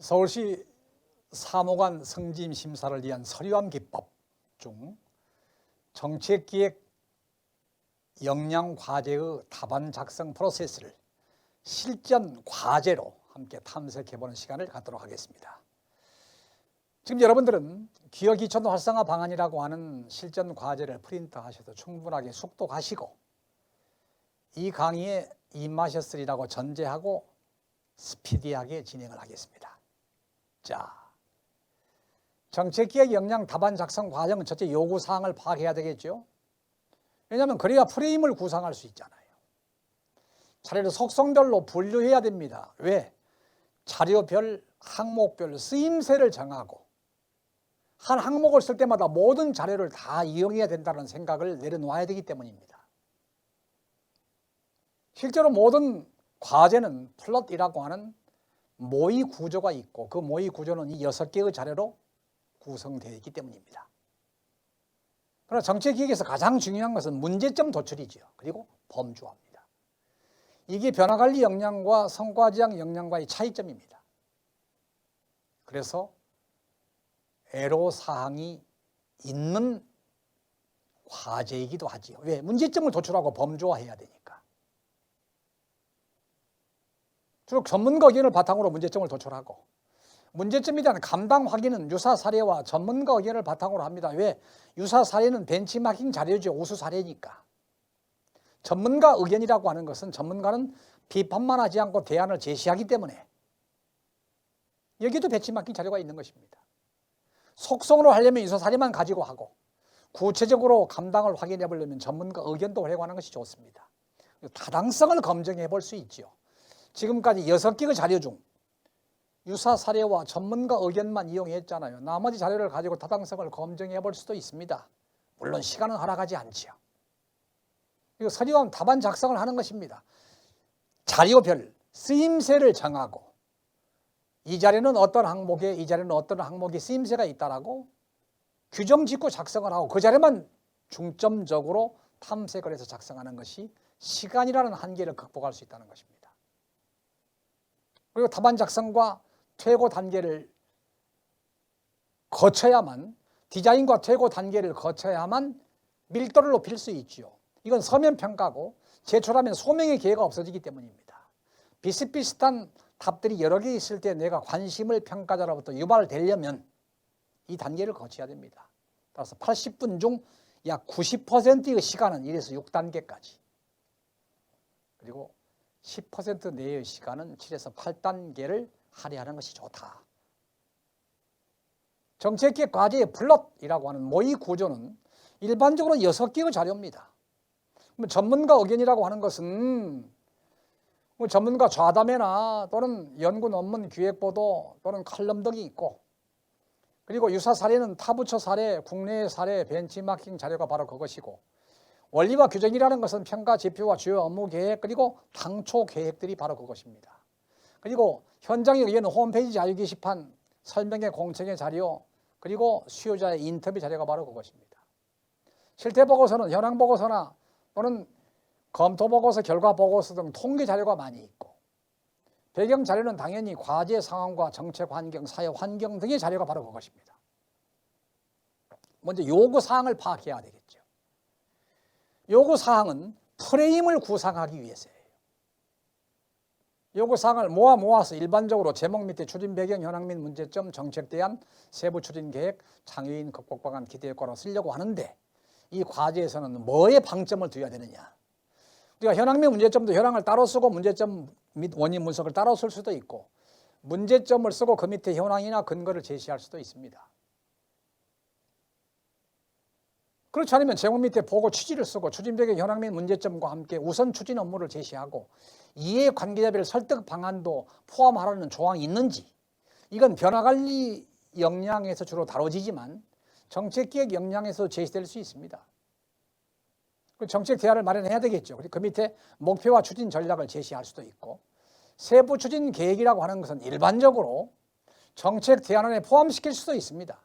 서울시 사무관 승진 심사를 위한 서류함 기법 중 정책 기획 역량 과제의 답안 작성 프로세스를 실전 과제로 함께 탐색해보는 시간을 갖도록 하겠습니다. 지금 여러분들은 기억 이천 활성화 방안이라고 하는 실전 과제를 프린트하셔서 충분하게 숙독하시고 이 강의에 임하셨으리라고 전제하고 스피디하게 진행을 하겠습니다. 자, 정책기획 역량 답안 작성 과정은 첫째 요구 사항을 파악해야 되겠죠. 왜냐하면 그래야 프레임을 구상할 수 있잖아요. 자료를 속성별로 분류해야 됩니다. 왜? 자료별, 항목별 쓰임새를 정하고 한 항목을 쓸 때마다 모든 자료를 다 이용해야 된다는 생각을 내려놓아야 되기 때문입니다. 실제로 모든 과제는 플롯이라고 하는 모의 구조가 있고 그 모의 구조는 이 여섯 개의 자료로 구성되어 있기 때문입니다. 그러나 정책 기획에서 가장 중요한 것은 문제점 도출이지요. 그리고 범주화입니다. 이게 변화 관리 역량과 성과 지향 역량과의 차이점입니다. 그래서 애로 사항이 있는 과제이기도 하지요. 왜? 문제점을 도출하고 범주화해야 되니까. 주로 전문가 의견을 바탕으로 문제점을 도출하고 문제점에 대한 감당 확인은 유사 사례와 전문가 의견을 바탕으로 합니다. 왜? 유사 사례는 벤치마킹 자료죠. 우수 사례니까. 전문가 의견이라고 하는 것은 전문가는 비판만 하지 않고 대안을 제시하기 때문에 여기도 벤치마킹 자료가 있는 것입니다. 속성으로 하려면 유사 사례만 가지고 하고 구체적으로 감당을 확인해 보려면 전문가 의견도 활용하는 것이 좋습니다. 타당성을 검증해 볼 수 있지요. 지금까지 여섯 개의 자료 중 유사 사례와 전문가 의견만 이용했잖아요. 나머지 자료를 가지고 타당성을 검증해 볼 수도 있습니다. 물론 시간은 허락하지 않지요. 이거 서류함 답안 작성을 하는 것입니다. 자료별 쓰임새를 정하고 이 자료는 어떤 항목에 이 자료는 어떤 항목에 쓰임새가 있다라고 규정 짓고 작성을 하고 그 자료만 중점적으로 탐색을 해서 작성하는 것이 시간이라는 한계를 극복할 수 있다는 것입니다. 그리고 답안 작성과 퇴고 단계를 거쳐야만 디자인과 퇴고 단계를 거쳐야만 밀도를 높일 수 있지요. 이건 서면 평가고 제출하면 소명의 기회가 없어지기 때문입니다. 비슷비슷한 답들이 여러 개 있을 때 내가 관심을 평가자로부터 유발되려면 이 단계를 거쳐야 됩니다. 따라서 80분 중 약 90%의 시간은 1에서 6단계까지 그리고 10% 내의 시간은 7에서 8단계를 할애하는 것이 좋다. 정책계 과제의 플롯이라고 하는 모의 구조는 일반적으로 6개의 자료입니다. 전문가 의견이라고 하는 것은 뭐 전문가 좌담회나 또는 연구 논문 기획보도 또는 칼럼 등이 있고 그리고 유사 사례는 타부처 사례, 국내 사례, 벤치마킹 자료가 바로 그것이고 원리와 규정이라는 것은 평가 지표와 주요 업무 계획 그리고 당초 계획들이 바로 그것입니다. 그리고 현장에 의해는 홈페이지 자유 게시판, 설명회 공청회 자료 그리고 수요자의 인터뷰 자료가 바로 그것입니다. 실태 보고서는 현황 보고서나 또는 검토 보고서, 결과 보고서 등 통계 자료가 많이 있고 배경 자료는 당연히 과제 상황과 정책 환경, 사회 환경 등의 자료가 바로 그것입니다. 먼저 요구 사항을 파악해야 되겠죠. 요구 사항은 프레임을 구상하기 위해서예요. 요구 사항을 모아 모아서 일반적으로 제목 밑에 추진 배경, 현황 및 문제점, 정책 대안, 세부 추진 계획, 장애인 극복 방안, 기대 효과로 쓰려고 하는데 이 과제에서는 뭐에 방점을 둬야 되느냐? 우리가 현황 및 문제점도 현황을 따로 쓰고 문제점 및 원인 분석을 따로 쓸 수도 있고 문제점을 쓰고 그 밑에 현황이나 근거를 제시할 수도 있습니다. 그렇지 않으면 제목 밑에 보고 취지를 쓰고 추진백의 현황 및 문제점과 함께 우선 추진 업무를 제시하고 이해 관계자별 설득 방안도 포함하라는 조항이 있는지 이건 변화관리 역량에서 주로 다뤄지지만 정책기획 역량에서 제시될 수 있습니다. 그 정책 대안을 마련해야 되겠죠. 그 밑에 목표와 추진 전략을 제시할 수도 있고 세부 추진 계획이라고 하는 것은 일반적으로 정책 대안 안에 포함시킬 수도 있습니다.